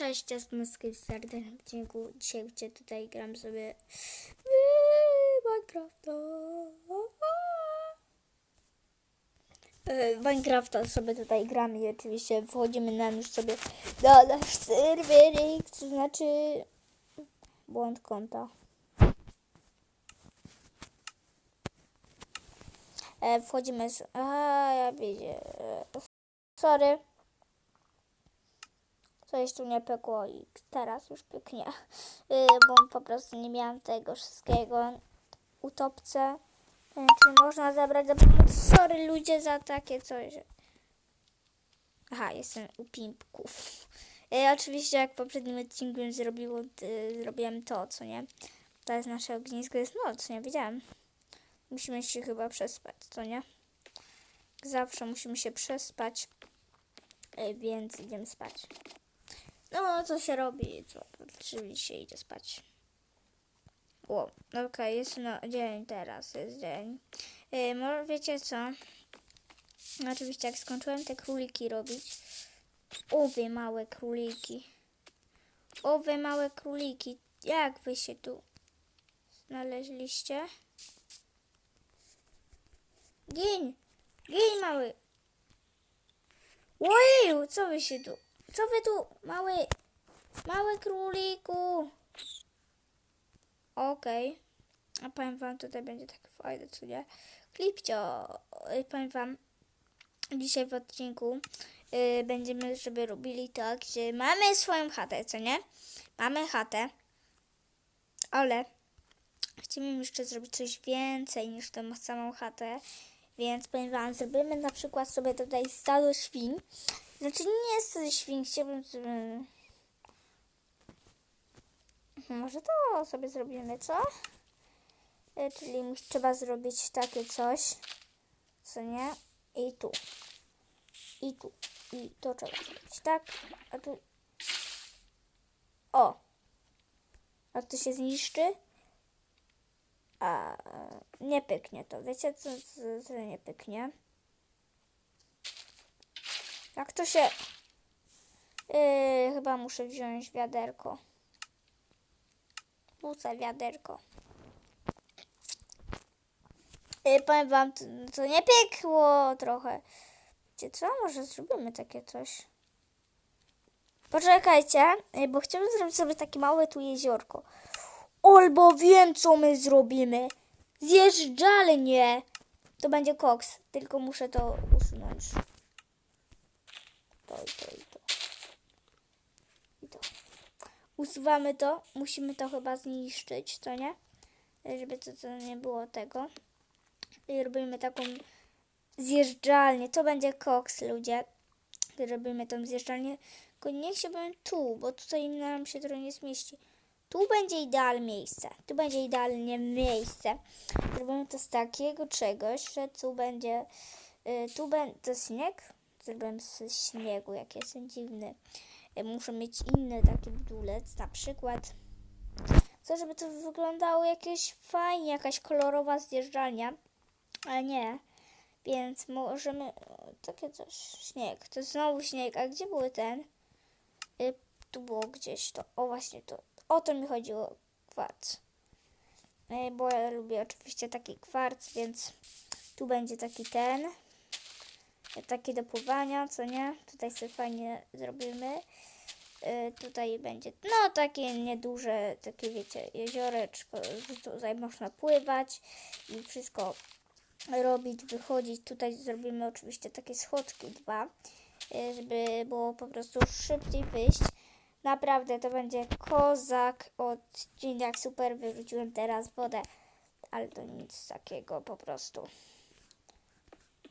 Cześć, jestem Skipster w tym odcinku. Dzisiaj gdzie tutaj gram sobie Minecrafta. E, Minecrafta sobie tutaj gramy i oczywiście wchodzimy nam już sobie na nasz serwerik, to znaczy błąd konta. E, wchodzimy z... A, ja widzę. Sorry. Coś tu nie pekło i teraz już pyknie. Yy, bo po prostu nie miałam tego wszystkiego. Utopce. Czy można zabrać za pomoc? Sorry ludzie za takie coś. Aha, jestem u pimpków. Yy, oczywiście jak w poprzednim odcinku zrobiło, yy, zrobiłem to, co nie? To jest nasze ognisko, jest noc, nie wiedziałem. Musimy się chyba przespać, co nie? Zawsze musimy się przespać. Yy, więc idziemy spać. No, co się robi? Co? Oczywiście idzie spać. O, okej, jest no, dzień teraz, jest dzień. Yy, może wiecie co? Oczywiście jak skończyłem te króliki robić. O, wy małe króliki. O, wy małe króliki. Jak wy się tu znaleźliście? Gin! Gin mały! Ojeju, co wy się tu... Co wy tu, mały, mały króliku? Okej. A powiem wam, tutaj będzie tak fajne, co nie? Klipcio, y, powiem wam, dzisiaj w odcinku y, będziemy sobie robili tak, że mamy swoją chatę, co nie? Mamy chatę, ale chcemy jeszcze zrobić coś więcej niż tą samą chatę, więc powiem wam, zrobimy na przykład sobie tutaj stado świń, znaczy nie jest świn, chciałbym... żeby- Może to sobie zrobimy, co? E, Czyli trzeba zrobić takie coś, co nie? I tu. I tu. I to trzeba zrobić, tak? A tu... O! A to się zniszczy? A nie pyknie to. Wiecie co, co, co nie pyknie? Jak to się... Yy, chyba muszę wziąć wiaderko. Wrócę wiaderko. Yy, powiem wam, to, to nie piekło trochę. Wiecie co? Może zrobimy takie coś. Poczekajcie, yy, bo chciałbym zrobić sobie takie małe tu jeziorko. Albo wiem, co my zrobimy. Zjeżdżalnie. To będzie koks, tylko muszę to usunąć. To to i to. I to. Usuwamy to. Musimy to chyba zniszczyć, co nie? Żeby to, to nie było tego. I robimy taką zjeżdżalnię. To będzie koks, ludzie. Robimy tą zjeżdżalnię. Tylko nie chciałbym tu, bo tutaj nam się trochę nie zmieści. Tu będzie idealne miejsce. Tu będzie idealnie miejsce. Zrobimy to z takiego czegoś, że tu będzie... Y, tu będzie śnieg. Z śniegu, jak jestem dziwny. Y, muszę mieć inny taki budulec, na przykład. Chcę, żeby to wyglądało jakieś fajnie, jakaś kolorowa zjeżdżalnia. Ale nie. Więc możemy... Takie coś. Śnieg. To znowu śnieg. A gdzie był ten? Y, tu było gdzieś to. O, właśnie to. O to mi chodziło. Kwarc. Y, Bo ja lubię oczywiście taki kwarc, więc tu będzie taki ten. Y, Taki do pływania, co nie? Tutaj sobie fajnie zrobimy. Y, Tutaj będzie, no takie nieduże, takie wiecie, jezioreczko, tutaj można pływać i wszystko robić, wychodzić. Tutaj zrobimy oczywiście takie schodki dwa, y, żeby było po prostu szybciej wyjść. Naprawdę to będzie kozak odcinek super. Wyrzuciłem teraz wodę, ale to nic takiego po prostu.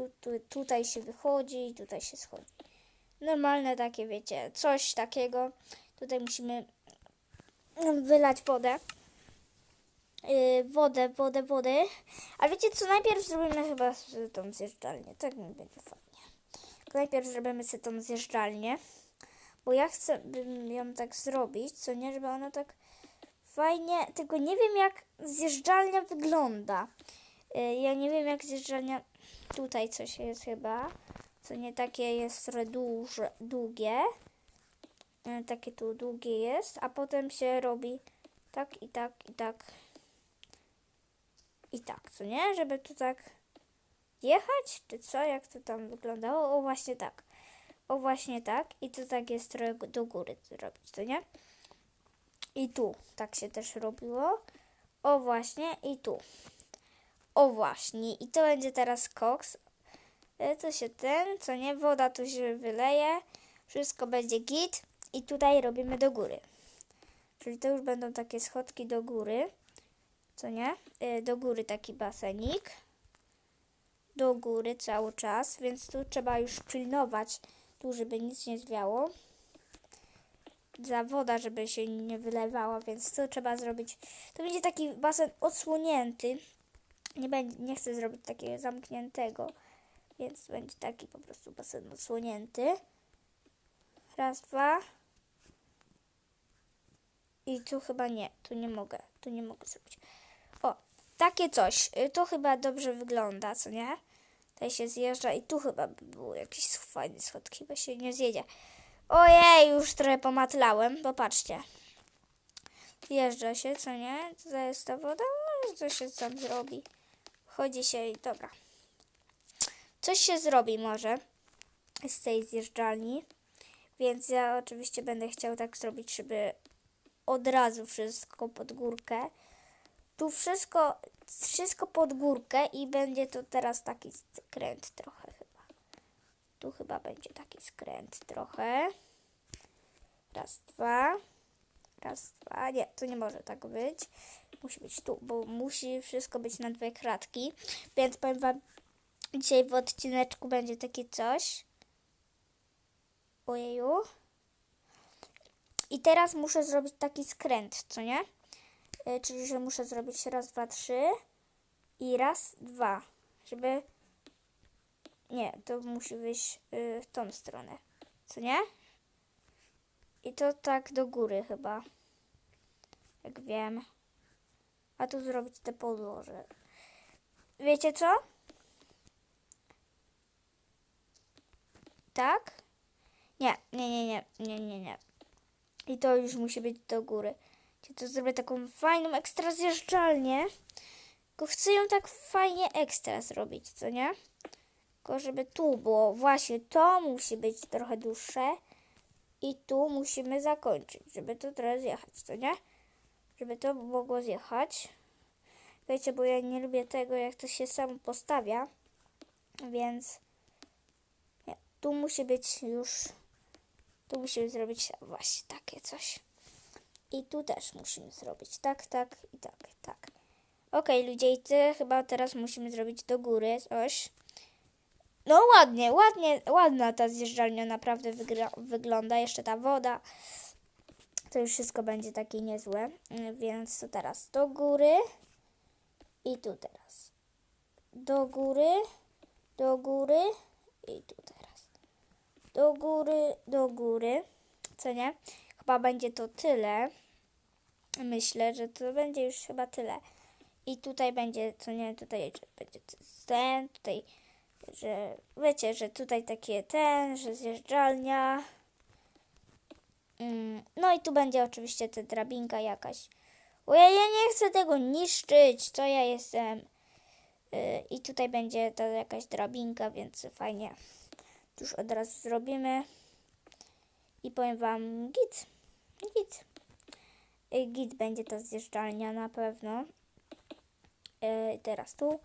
Tu, tu, tutaj się wychodzi, tutaj się schodzi. Normalne takie, wiecie, coś takiego. Tutaj musimy wylać wodę. Yy, wodę, wodę, wodę. A wiecie co, najpierw zrobimy chyba tą zjeżdżalnię. Tak mi będzie fajnie. Najpierw zrobimy sobie tą zjeżdżalnię. Bo ja chcę bym ją tak zrobić, co nie, żeby ona tak fajnie, tylko nie wiem jak zjeżdżalnia wygląda. Y, Ja nie wiem jak zjeżdżalnia, tutaj coś jest chyba, co nie takie jest duże, długie. e, takie tu długie jest, a potem się robi tak i tak i tak i tak, co nie? Żeby tu tak jechać, czy co? Jak to tam wyglądało? O, właśnie tak. O, właśnie tak. I to tak jest trochę do góry zrobić, co nie? I tu tak się też robiło. O, właśnie. I tu. O, właśnie. I to będzie teraz koks. E, To się ten, co nie? Woda tu się wyleje. Wszystko będzie git. I tutaj robimy do góry. Czyli to już będą takie schodki do góry. Co nie? E, Do góry taki basenik. Do góry cały czas, więc tu trzeba już pilnować tu, żeby nic nie zwiało. Za woda, żeby się nie wylewała, więc to trzeba zrobić. To będzie taki basen odsłonięty. Nie, będzie, nie chcę zrobić takiego zamkniętego, więc będzie taki po prostu basen odsłonięty. Raz, dwa. I tu chyba nie, tu nie mogę, tu nie mogę zrobić. O, takie coś. Y, To chyba dobrze wygląda, co nie? Tutaj się zjeżdża i tu chyba by był jakiś fajny schod, chyba się nie zjedzie. Ojej, już trochę pomatlałem, popatrzcie. Zjeżdża się, co nie? Tutaj jest ta woda, no, co się tam zrobi. Chodzi się i dobra. Coś się zrobi może z tej zjeżdżalni, więc ja oczywiście będę chciał tak zrobić, żeby od razu wszystko pod górkę. Tu wszystko, wszystko pod górkę i będzie to teraz taki skręt trochę chyba. Tu chyba będzie taki skręt trochę. Raz, dwa. Raz, dwa. Nie, to nie może tak być. Musi być tu, bo musi wszystko być na dwie kratki. Więc powiem wam, dzisiaj w odcineczku będzie takie coś. Ojeju. I teraz muszę zrobić taki skręt, co nie? Y, czyli, że muszę zrobić raz, dwa, trzy i raz, dwa, żeby... Nie, to musi wyjść y, w tą stronę, co nie? I to tak do góry chyba, jak wiem. A tu zrobić te podłoże. Wiecie co? Tak? Nie, nie, nie, nie, nie, nie, nie. I to już musi być do góry. Ja to zrobię taką fajną ekstra zjeżdżalnię. Tylko chcę ją tak fajnie ekstra zrobić, co nie? Tylko żeby tu było. Właśnie to musi być trochę dłuższe. I tu musimy zakończyć, żeby to trochę zjechać, co nie? Żeby to mogło zjechać. Wiecie, bo ja nie lubię tego, jak to się samo postawia. Więc nie, tu musi być już tu musimy zrobić właśnie takie coś. I tu też musimy zrobić tak, tak i tak, tak. Okej, ludzie, i ty chyba teraz musimy zrobić do góry coś. No ładnie, ładnie, ładna ta zjeżdżalnia naprawdę wygląda. Jeszcze ta woda. To już wszystko będzie takie niezłe. Mm, Więc to teraz do góry. I tu teraz. Do góry, do góry i tu teraz do góry, do góry. Co nie? Chyba będzie to tyle. Myślę, że to będzie już chyba tyle. I tutaj będzie, co nie, tutaj będzie ten, tutaj, że wiecie, że tutaj takie ten, że zjeżdżalnia. No i tu będzie oczywiście ta drabinka jakaś. O ja, ja nie chcę tego niszczyć, co ja jestem. Yy, I tutaj będzie ta jakaś drabinka, więc fajnie już od razu zrobimy. I powiem Wam git. Git. Y, Git będzie to zjeżdżalnia na pewno. Y, Teraz tu.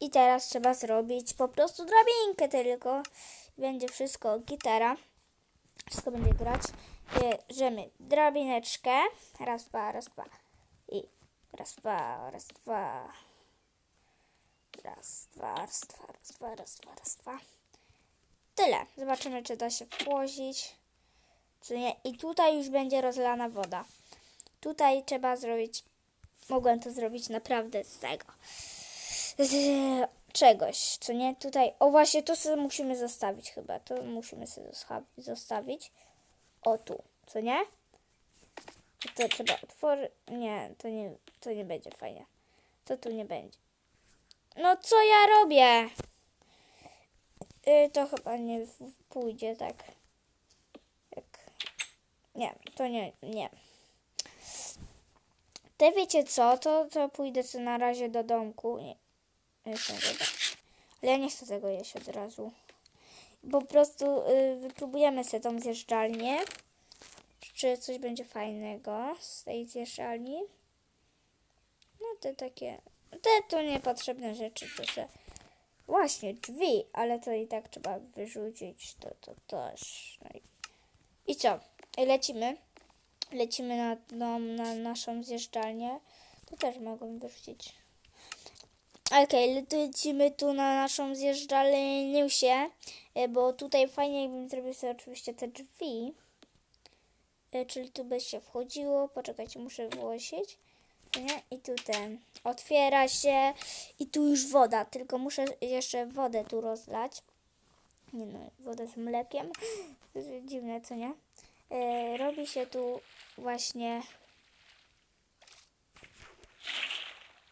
I teraz trzeba zrobić po prostu drabinkę tylko. Będzie wszystko gitara. Wszystko będzie grać. Bierzemy drabineczkę. Raz, dwa, raz, dwa. I raz, dwa, raz, dwa. Raz, dwa, raz, dwa, raz, dwa, raz, dwa, raz, dwa. Tyle. Zobaczymy, czy da się włożyć. Czy nie. I tutaj już będzie rozlana woda. Tutaj trzeba zrobić. Mogłem to zrobić naprawdę z tego. Z czegoś, co nie? Tutaj. O, właśnie, to sobie musimy zostawić chyba. To musimy sobie zostawi- zostawić. O, tu, co nie? To trzeba otworzyć. Nie, to nie, to nie będzie fajnie. To tu nie będzie. No, co ja robię? Y, to chyba nie pójdzie tak. Jak nie, to nie, nie. Te wiecie co, to, to pójdę sobie na razie do domku. Nie, dobra. Ale ja nie chcę tego jeść od razu. Po prostu y, wypróbujemy sobie tą zjeżdżalnię. Czy coś będzie fajnego z tej zjeżdżalni. No te takie, te to niepotrzebne rzeczy, to se... Właśnie, drzwi, ale to i tak trzeba wyrzucić, to, to też. No i... I co? Lecimy. Lecimy na, no, na naszą zjeżdżalnię. To też mogłem wyrzucić. Okej, lecimy tu na naszą zjeżdżalnię się, e, bo tutaj fajnie jakbym zrobił sobie oczywiście te drzwi. E, Czyli tu by się wchodziło. Poczekajcie, muszę włosić. I tu ten otwiera się i tu już woda, tylko muszę jeszcze wodę tu rozlać. Nie no, wodę z mlekiem. Dziwne, co nie? E, robi się tu właśnie.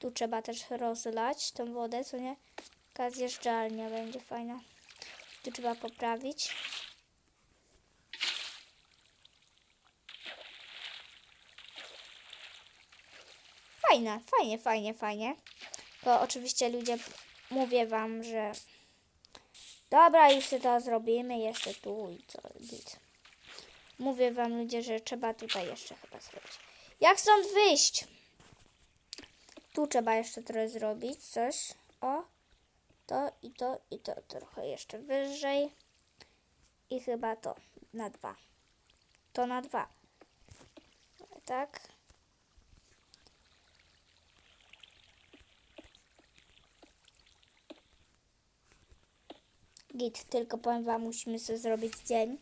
Tu trzeba też rozlać tą wodę, co nie? Taka zjeżdżalnia będzie fajna. Tu trzeba poprawić. Fajne, fajnie, fajnie, fajnie. To oczywiście ludzie, mówię wam, że dobra, już to zrobimy, jeszcze tu i co, nic. Mówię wam ludzie, że trzeba tutaj jeszcze chyba zrobić. Jak stąd wyjść? Tu trzeba jeszcze trochę zrobić, coś. O, to i to i to trochę jeszcze wyżej. I chyba to na dwa. To na dwa. Tak. Git, tylko powiem wam, musimy sobie zrobić dzień.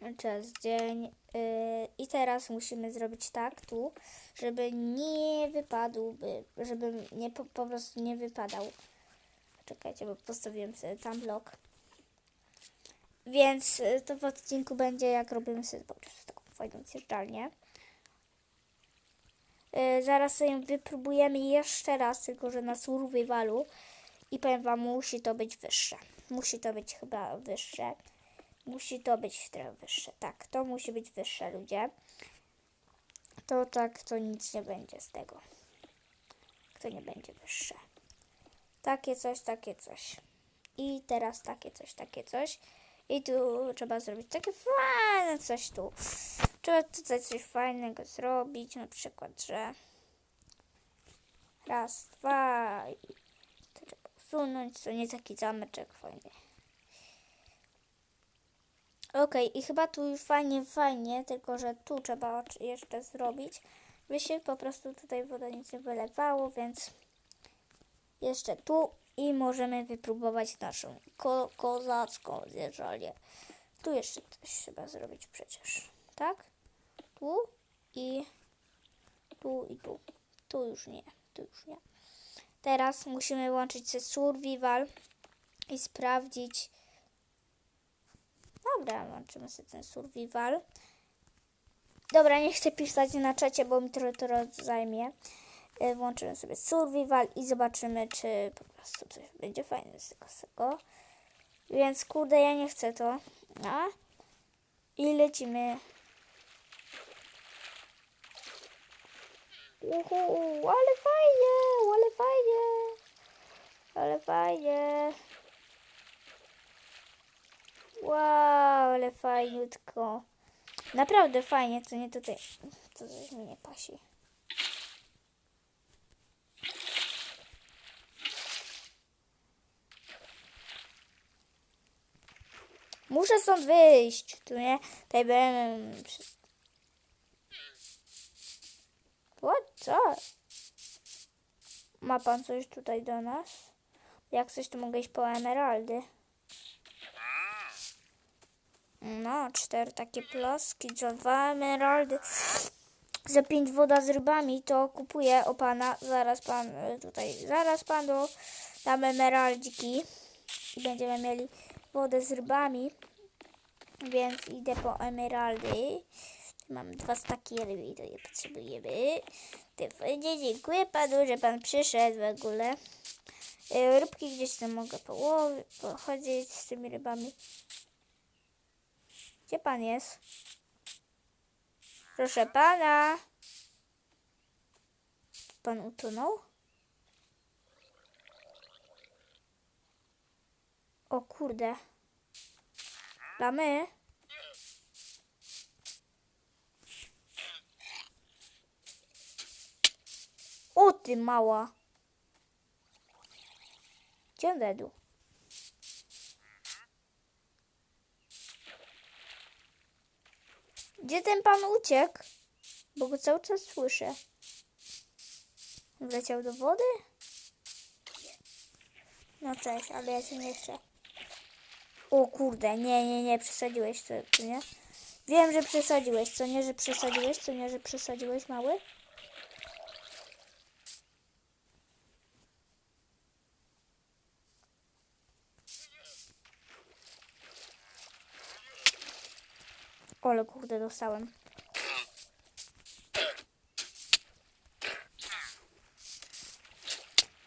Czas, dzień. Yy, I teraz musimy zrobić tak tu, żeby nie wypadłby, żeby nie po, po prostu nie wypadał. Czekajcie, bo postawiłem sobie tam blok. Więc y, to w odcinku będzie, jak robimy sobie po prostu taką fajną zjeżdżalnię. Yy, zaraz sobie wypróbujemy jeszcze raz, tylko że na survivalu. I powiem wam, musi to być wyższe. Musi to być chyba wyższe. Musi to być trochę wyższe. Tak, to musi być wyższe, ludzie. To tak, to nic nie będzie z tego. To nie będzie wyższe. Takie coś, takie coś. I teraz takie coś, takie coś. I tu trzeba zrobić takie fajne coś tu. Trzeba tutaj coś fajnego zrobić. Na przykład, że raz, dwa i to trzeba usunąć. To nie taki zameczek fajny. Okej, i chyba tu fajnie, fajnie, tylko że tu trzeba jeszcze zrobić, by się po prostu tutaj woda nic nie wylewało, więc jeszcze tu i możemy wypróbować naszą ko kozacką zjeżdżalnię. Tu jeszcze coś trzeba zrobić przecież, tak? Tu i tu i tu. Tu już nie, tu już nie. Teraz musimy łączyć się survival i sprawdzić, Dobra, łączymy sobie ten survival. Dobra, nie chcę pisać na czacie, bo mi trochę to zajmie. Włączymy sobie survival i zobaczymy, czy po prostu coś będzie fajne z tego. Więc kurde, ja nie chcę to. A? I lecimy. Uhu, ale fajnie, ale fajnie. Ale fajnie. Wow, ale fajniutko. Naprawdę fajnie, co nie tutaj. To coś mi nie pasi. Muszę stąd wyjść, tu nie? Tutaj będę... What? Co? Ma pan coś tutaj do nas? Jak coś, to mogę iść po emeraldy. No, cztery takie ploski, dwa emeraldy, za pięć woda z rybami, to kupuję o pana. Zaraz pan y, tutaj, zaraz panu dam emeraldziki i będziemy mieli wodę z rybami, więc idę po emeraldy. Mam dwa staki ryby i to je potrzebujemy. Dziękuję panu, że pan przyszedł w ogóle. Y, Rybki gdzieś tam mogę połowić, pochodzić z tymi rybami. Gdzie pan jest? Proszę pana. Pan utonął? O kurde. Lamy? O ty mała. Gdzie on Gdzie ten pan uciekł? Bo go cały czas słyszę. Wleciał do wody? No cześć, ale ja cię nie chcę. O kurde, nie, nie, nie, przesadziłeś co, co nie? Wiem, że przesadziłeś, co nie, że przesadziłeś, co nie, że przesadziłeś, mały? Ole kurde, dostałem.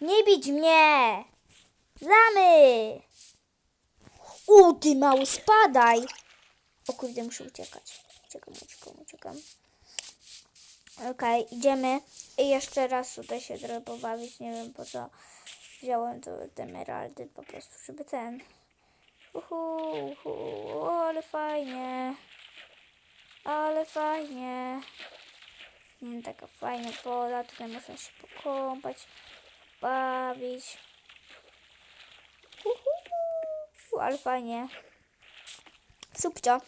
Nie bić mnie! Zamy! U, ty mały, spadaj! O kurde, muszę uciekać. Uciekam, uciekam, uciekam. Okej, idziemy. I jeszcze raz tutaj się trochę pobawić. Nie wiem po co wziąłem to, te emeraldy. Po prostu, żeby ten... Uhu, uhu, ale fajnie. Ale fajnie. Nie, taka fajna woda. Tutaj można się pokąpać, bawić. Uhu, ale fajnie. Subcio.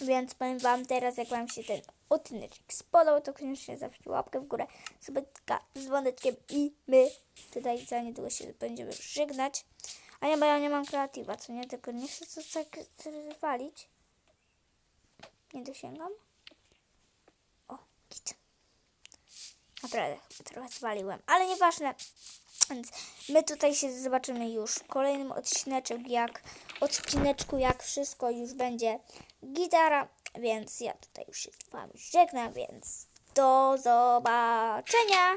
Więc powiem Wam teraz, jak Wam się ten odcinek spodobał, to koniecznie zawsze łapkę w górę, subetka z dzwoneczkiem i my tutaj za niedługo się będziemy żegnać. A nie, bo ja nie mam kreatywa, co nie? Tylko nie chcę co tak. Nie dosięgam. O, git. Naprawdę, trochę zwaliłem, ale nieważne. Więc my tutaj się zobaczymy już w kolejnym odcineczku, jak odcineczku, jak wszystko już będzie gitara, więc ja tutaj już się z wami żegnam, więc do zobaczenia!